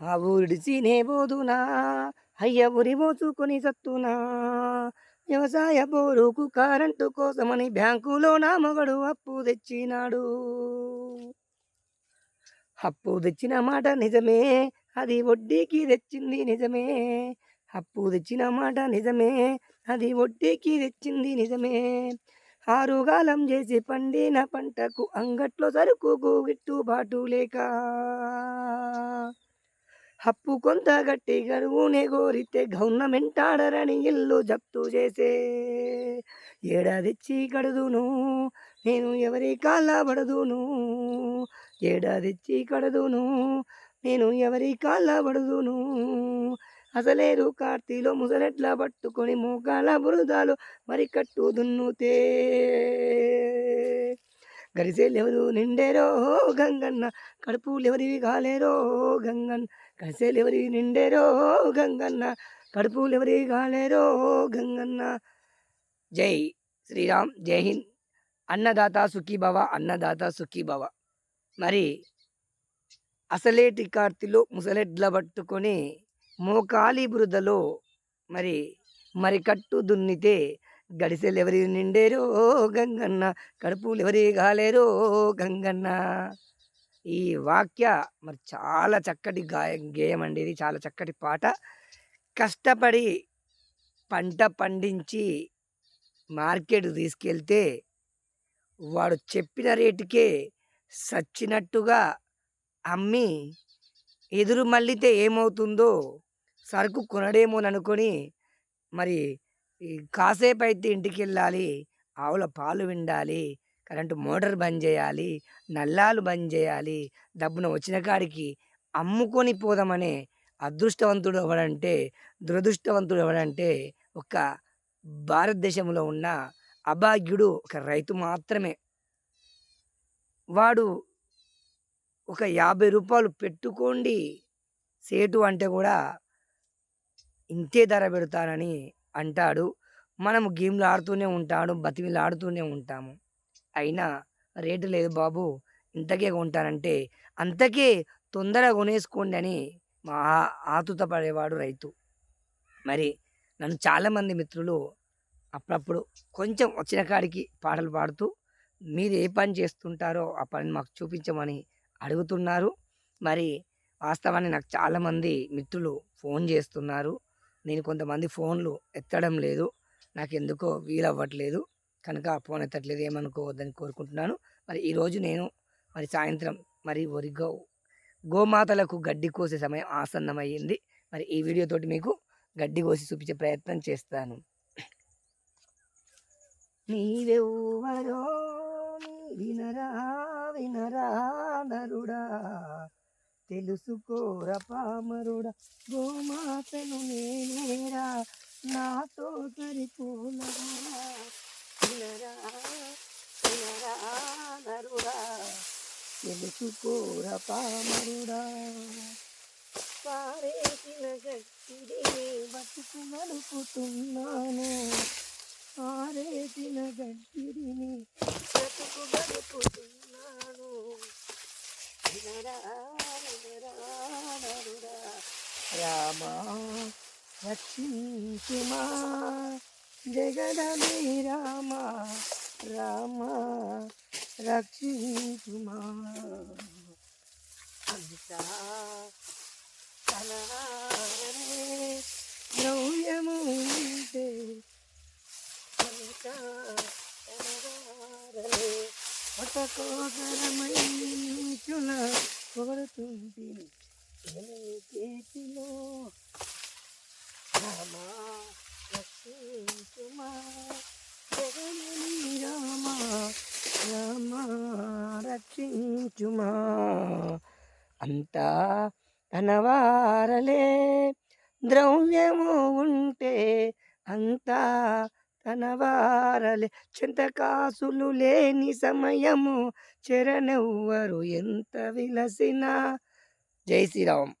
ఆ ఊరిడిసినే పోదునా అయ్య ఉరి మోసుకొని సత్తునా. వ్యవసాయ బోరుకు కరెంటు కోసమని బ్యాంకులో నా మగడు అప్పు తెచ్చినాడు. అప్పు తెచ్చిన మాట నిజమే అది వడ్డీకి తెచ్చింది నిజమే. అప్పు తెచ్చిన మాట నిజమే అది వడ్డీకి తెచ్చింది నిజమే. ఆరుగాలం చేసి పండిన పంటకు అంగట్లో సరుకుకు గిట్టుబాటు లేక అప్పు కొంత గట్టి గడువునే కోరితే గవర్నమెంట్ ఆడరని ఇల్లు జప్తు చేసే. ఏడాదిచ్చి కడదును నేను ఎవరి కాళ్ళ పడదును? ఏడాదిచ్చి కడదును నేను ఎవరి కాళ్ళ పడదును? అసలేరు కార్తీలో ముసలెట్లా పట్టుకొని మోకాల బురదాలు మరి కట్టు దున్నుతే. గరిసెలెవరు నిండేరో గంగన్న కడుపులెవరివి కాలేరో గంగన్న గరిసెలెవరి నిండేరో గంగన్న కడుపులెవరి కాలేరో గంగన్న. జై శ్రీరామ్ జై హింద్. అన్నదాత సుఖీభవ అన్నదాత సుఖీభవ. మరి అసలేటి కార్తిలో ముసలెడ్ల పట్టుకొని మోకాలి బురదలో మరి మరికట్టు దున్నితే గడిసెలు ఎవరి నిండేరో గంగన్న కడుపులు ఎవరి కాలేరో గంగన్న. ఈ వాక్య మరి చాలా చక్కటి గాయ గేయం అండి ఇది చాలా చక్కటి పాట. కష్టపడి పంట పండించి మార్కెట్ తీసుకెళ్తే వాడు చెప్పిన రేటుకే సచ్చినట్టుగా అమ్మి ఎదురు మళ్ళీతే ఏమవుతుందో సరుకు కొనడేమోననుకొని మరి ఈ కాసేపు అయితే ఇంటికి వెళ్ళాలి ఆవుల పాలు విండాలి కరెంటు మోటార్ బంద్ చేయాలి నల్లాలు బంద్ చేయాలి డబ్బున వచ్చిన కాడికి అమ్ముకొని పోదామనే అదృష్టవంతుడు ఎవడంటే దురదృష్టవంతుడు ఎవడంటే ఒక భారతదేశంలో ఉన్న అభాగ్యుడు ఒక రైతు మాత్రమే. వాడు ఒక యాభై రూపాయలు పెట్టుకోండి సేటు అంటే కూడా ఇంతే ధర పెడతానని అంటాడు. మనము గేమ్లు ఆడుతూనే ఉంటాడు బతిమిలాడుతూనే ఉంటాము. అయినా రేటు లేదు బాబు ఇంతకే కొంటానంటే అంతకే తొందరగా కొనేసుకోండి అని మా ఆతుత పడేవాడు రైతు. మరి నన్ను చాలామంది మిత్రులు అప్పుడప్పుడు కొంచెం వచ్చిన కాడికి పాటలు పాడుతూ మీరు ఏ పని చేస్తుంటారో ఆ పని మాకు చూపించమని అడుగుతున్నారు. మరి వాస్తవాన్ని నాకు చాలామంది మిత్రులు ఫోన్ చేస్తున్నారు. నేను కొంతమంది ఫోన్లు ఎత్తడం లేదు. నాకు ఎందుకో వీలవ్వట్లేదు. కనుక ఫోన్ ఎత్తట్లేదు ఏమనుకోవద్దని కోరుకుంటున్నాను. మరి ఈరోజు నేను మరి సాయంత్రం మరి వరి గో గోమాతలకు గడ్డి కోసే సమయం ఆసన్నమయ్యింది. మరి ఈ వీడియోతోటి మీకు గడ్డి కోసి చూపించే ప్రయత్నం చేస్తాను. నీవెవ్వరో వినరా వినరా నరుడా. తెలుసుకోర పామరుడా గోమాతను నేనేరా నాతో సరిపోలరా వినరా నరుడా తెలుసుకోర పామరుడా. పారేసిన గట్టిని బతుకు నడుపుతున్నాను ఆరేసిన గడ్డిని బ్రతుకు గడుపుతున్నాను. రామా రక్షించుమా జగదమి రామ రామ రక్షించుమా. అంతా తనవారనే ద్రవ్యము ఉంటే అంతా తనవారనే పటకోదరమైచుల కొడుతుంది చేతిలో రామా రక్షించుమా జగని రామ రామ రక్షించుమా. అంతా తనవారలే ద్రవ్యము ఉంటే అంతా తనవారలే చింతకాసులు లేని సమయము చెరనెవ్వరు ఎంత విలసిన. జై శ్రీరామ్.